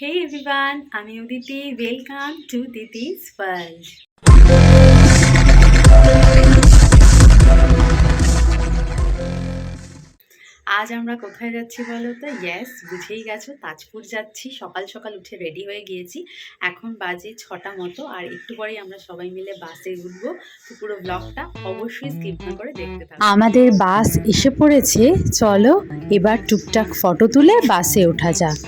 Hey everyone, আমি Uditi welcome to Didi's world আজ আমরা কোথায় যাচ্ছি বলো তো ইয়েস বুঝেই গেছো তাজপুর যাচ্ছি। সকাল সকাল উঠে রেডি হয়ে গিয়েছি। এখন বাজে ছটা মতো আর একটু পরেই আমরা সবাই মিলে বাসে উঠবো পুরো ব্লগটা অবশ্যই স্কিপ না করে দেখতে থাকো। আমাদের বাস এসে পড়েছে চলো এবার টুকটাক ফটো তুলে বাসে ওঠা যাক।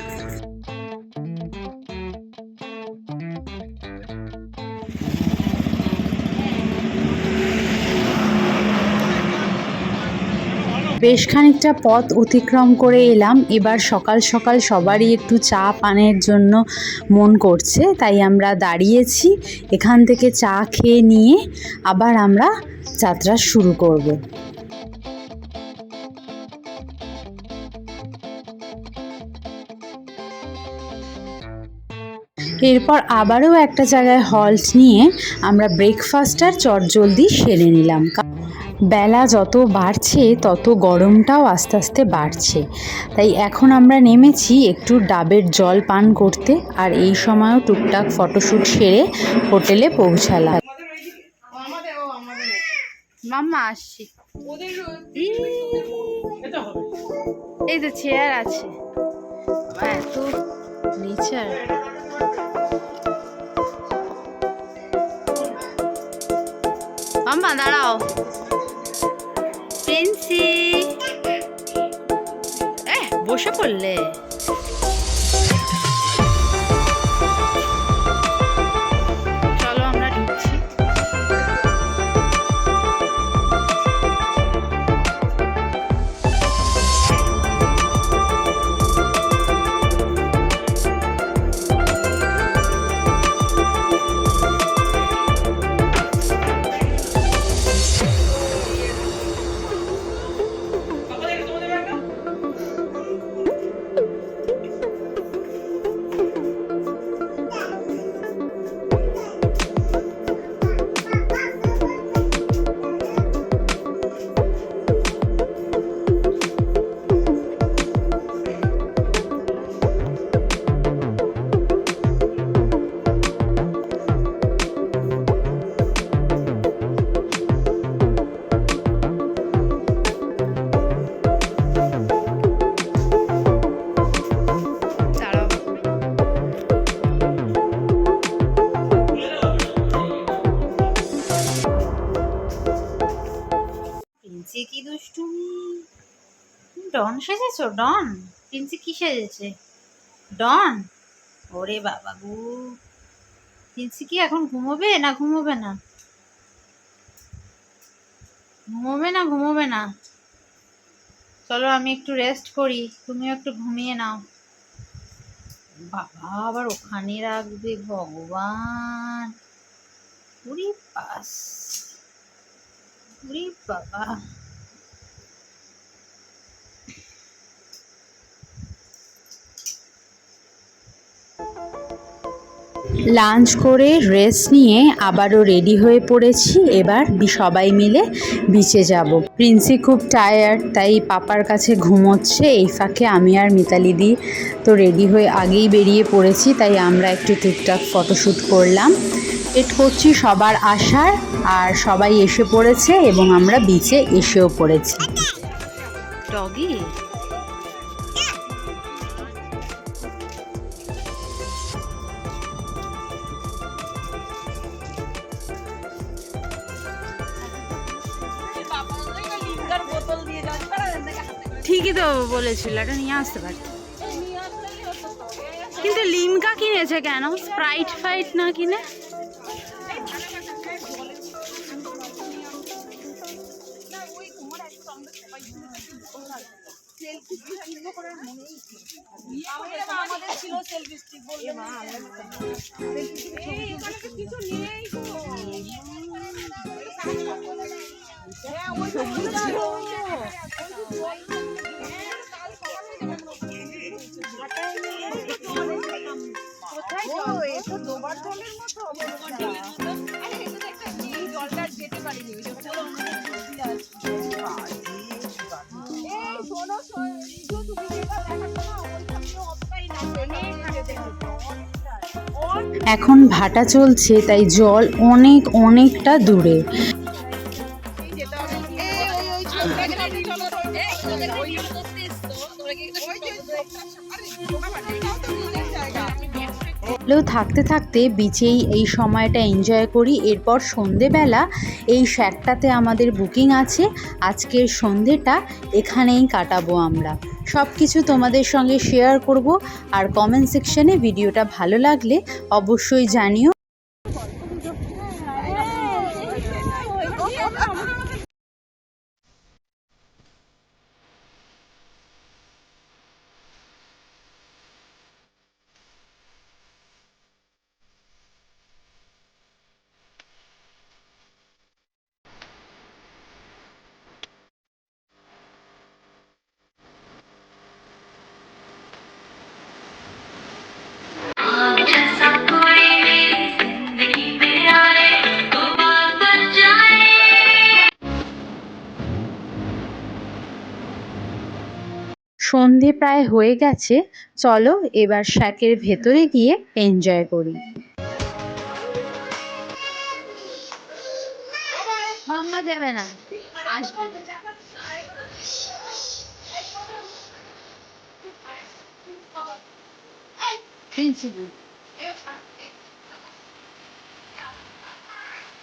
বেশ খানিকটা পথ অতিক্রম করে এলাম। এবার সকাল সকাল সবারই একটু চা পানের জন্য মন করছে, তাই আমরা দাঁড়িয়েছি। এখান থেকে চা খেয়ে নিয়ে আবার আমরা যাত্রা শুরু করব। এরপর আবারও একটা জায়গায় হল্ট নিয়ে আমরা ব্রেকফাস্ট আর চটজলদি সেরে নিলাম। বেলা যত বাড়ছে, তত গরমটাও আস্তে আস্তে বাড়ছে। তাই এখন আমরা নেমেছি একটু ডাবের জল পান করতে আর এই সময়ও টুকটাক ফটোশ্যুট সেরে হোটেলে পৌঁছালাম। এই তো চেয়ার আছে। এত নেচার মাম্মা দাঁড়াও প্রিন্সি এ বসে পড়লে ডন সেজেছো? ডন? প্রিন্সি কি সেজেছে? ডন? ওরে বাবা গো। প্রিন্সি কি এখন ঘুমোবে না ঘুমোবে না? ঘুমোবে না ঘুমোবে না। চলো আমি একটু রেস্ট করি, তুমিও একটু ঘুমিয়ে নাও। বাবা, আবার ওখানে রাখবে ভগবান। উরি পাস উরি বাবা। লাঞ্চ করে রেস্ট নিয়ে আবারও রেডি হয়ে পড়েছি। এবার সবাই মিলে বিচে যাব। প্রিন্সি খুব টায়ার্ড তাই পাপার কাছে ঘুমোচ্ছে। এই ফাঁকে আমি আর মিতালি দি তো রেডি হয়ে আগেই বেরিয়ে পড়েছি, তাই আমরা একটু টুকটাক ফটোশ্যুট করলাম। ওয়েট করছি সবার আসার, আর সবাই এসে পড়েছে এবং আমরা বিচে এসেও পড়েছি। ডগি ঠিকই তো বলেছিল, এটা নিয়ে আসতে পারত। কিন্তু লিমকা কিনেছে কেন? স্প্রাইট ফাইট না কিনে? এখন ভাটা চলছে তাই জল অনেক অনেকটা দূরে। হলেও থাকতে থাকতে বিচেই এই সময়টা এনজয় করি এরপর সন্ধেবেলা এই শ্যাকটাতে আমাদের বুকিং আছে আজকের সন্ধেটা এখানেই কাটাবো আমরা সব কিছু তোমাদের সঙ্গে শেয়ার করব আর কমেন্ট সেকশানে ভিডিওটা ভালো লাগলে অবশ্যই জানিও সন্ধে প্রায় হয়ে গেছে, চলো এবার শ্যাকের ভেতরে গিয়ে এনজয় করি। দেবে না।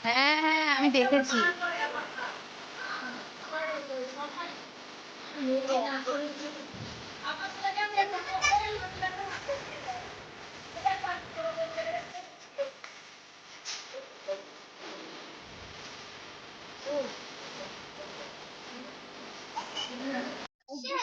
হ্যাঁ হ্যাঁ আমি দেখেছি।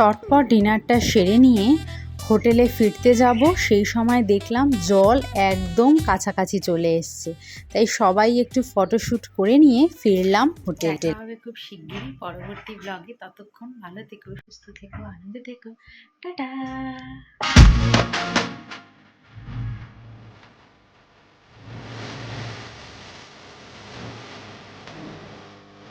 চটপট ডিনারটা সেরে নিয়ে হোটেলে ফিরতে যাব। সেই সময় দেখলাম জল একদম কাছাকাছি চলে এসছে। তাই সবাই একটু ফটোশ্যুট করে নিয়ে ফিরলাম হোটেলে হবে খুব শিগগিরই পরবর্তী ব্লগে ততক্ষণ ভালো থেকো সুস্থ থেকো আনন্দে থেকো। টাটা!